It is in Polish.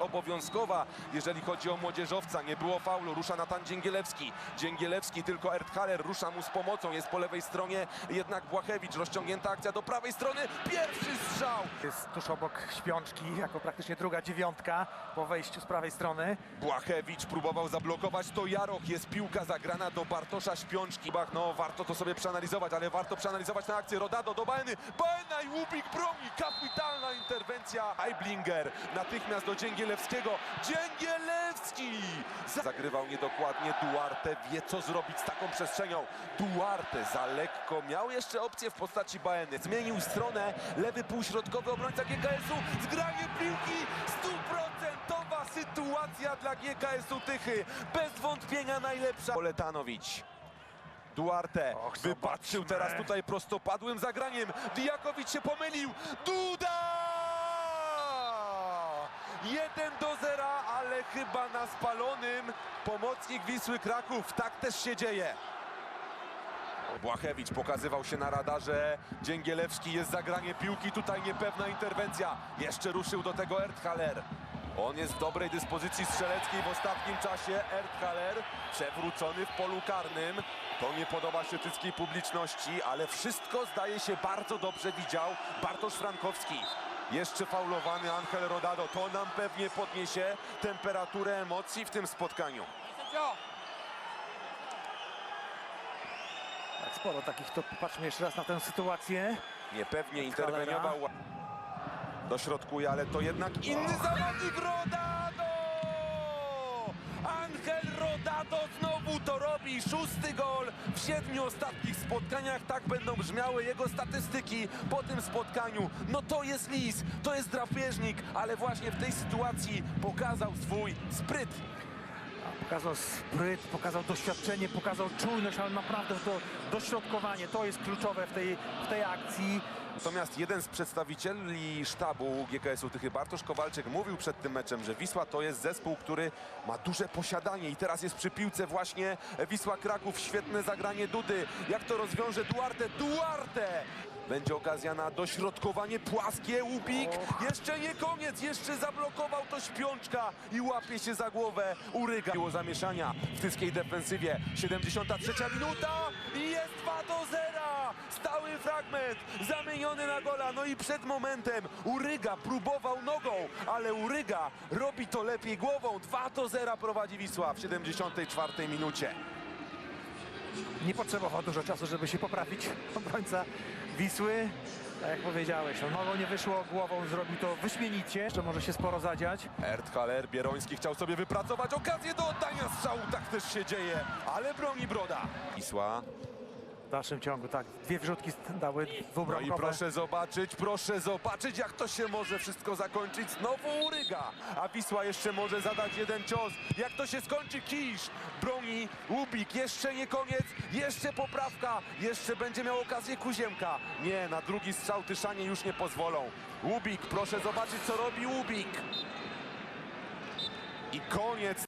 obowiązkowa, jeżeli chodzi o młodzieżowca. Nie było faulu, rusza Natan Dzięgielewski. Dzięgielewski, tylko Erdhaler rusza mu z pomocą. Jest po lewej stronie jednak Błachewicz. Rozciągnięta akcja do prawej strony. Pierwszy strzał. Jest tuż obok śpiączki, jako praktycznie druga dziewiątka po wejściu z prawej strony. Błachewicz próbował zablokować to Jaroch. Jest piłka zagrana do Bartosza Śpiączki. Bach, no warto to sobie przeanalizować, ale warto przeanalizować tę akcję. Rodado do Baeny. Baena i Łubik broni. Kapitalna interwencja. Heiblinger natychmiast do Dzięgielewskiego. Dzięgielewski! Zagrywał niedokładnie. Duarte wie co zrobić z taką przestrzenią. Duarte za lekko. Miał jeszcze opcję w postaci Baeny. Zmienił stronę. Lewy półśrodkowy obrońca GKS-u. Zgranie piłki. Stuprocentowa sytuacja dla GKS-u Tychy. Bez wątpienia najlepsza. Poletanowicz. Duarte Och, wypatrzył zobaczmy. teraz tutaj prostopadłym zagraniem. Dijakowicz się pomylił. Duda! 1 do 0, ale chyba na spalonym pomocnik Wisły Kraków. Tak też się dzieje. Błachewicz pokazywał się na radarze. Dzięgielewski jest zagranie piłki. Tutaj niepewna interwencja. Jeszcze ruszył do tego Erdhaler. On jest w dobrej dyspozycji strzeleckiej w ostatnim czasie. Erdhaler przewrócony w polu karnym. To nie podoba się tyckiej publiczności, ale wszystko zdaje się bardzo dobrze widział Bartosz Frankowski. Jeszcze faulowany Angel Rodado. To nam pewnie podniesie temperaturę emocji w tym spotkaniu. Tak, sporo takich, to popatrzmy jeszcze raz na tę sytuację. Niepewnie interweniował. Dośrodkuje, ale to jednak inny zawodnik Rodado! Szósty gol w siedmiu ostatnich spotkaniach. Tak będą brzmiały jego statystyki po tym spotkaniu. No to jest lis, to jest drapieżnik, ale właśnie w tej sytuacji pokazał swój spryt. Pokazał spryt, pokazał doświadczenie, pokazał czujność, ale naprawdę to dośrodkowanie to jest kluczowe w tej, w tej akcji. Natomiast jeden z przedstawicieli sztabu GKS-u Tychy, Bartosz Kowalczyk, mówił przed tym meczem, że Wisła to jest zespół, który ma duże posiadanie i teraz jest przy piłce właśnie Wisła Kraków. Świetne zagranie Dudy. Jak to rozwiąże Duarte? Duarte! Będzie okazja na dośrodkowanie płaskie, Łubik. Jeszcze nie koniec, jeszcze zablokował to Śpiączka i łapie się za głowę Uryga. Było zamieszania w tyskiej defensywie. 73 minuta i jest 2 do 0. Stały fragment, zamieniony na gola. No i przed momentem Uryga próbował nogą, ale Uryga robi to lepiej głową. 2 do 0 prowadzi Wisła w 74 minucie. Nie potrzebował dużo czasu, żeby się poprawić obrońca Wisły. Tak jak powiedziałeś, no nogą nie wyszło, głową zrobił to wyśmienicie. Jeszcze może się sporo zadziać. Erdhaler, Bieroński chciał sobie wypracować okazję do oddania strzału. Tak też się dzieje, ale broni Broda. Wisła W dalszym ciągu, tak, dwie wrzutki dały No i dwubramkowe. proszę zobaczyć, proszę zobaczyć, jak to się może wszystko zakończyć. Znowu Uryga, a Wisła jeszcze może zadać jeden cios. Jak to się skończy, Kisz broni Łubik. Jeszcze nie koniec, jeszcze poprawka, jeszcze będzie miał okazję Kuziemka. Nie, na drugi strzał Tyszanie już nie pozwolą. Łubik, proszę zobaczyć, co robi Łubik. I koniec.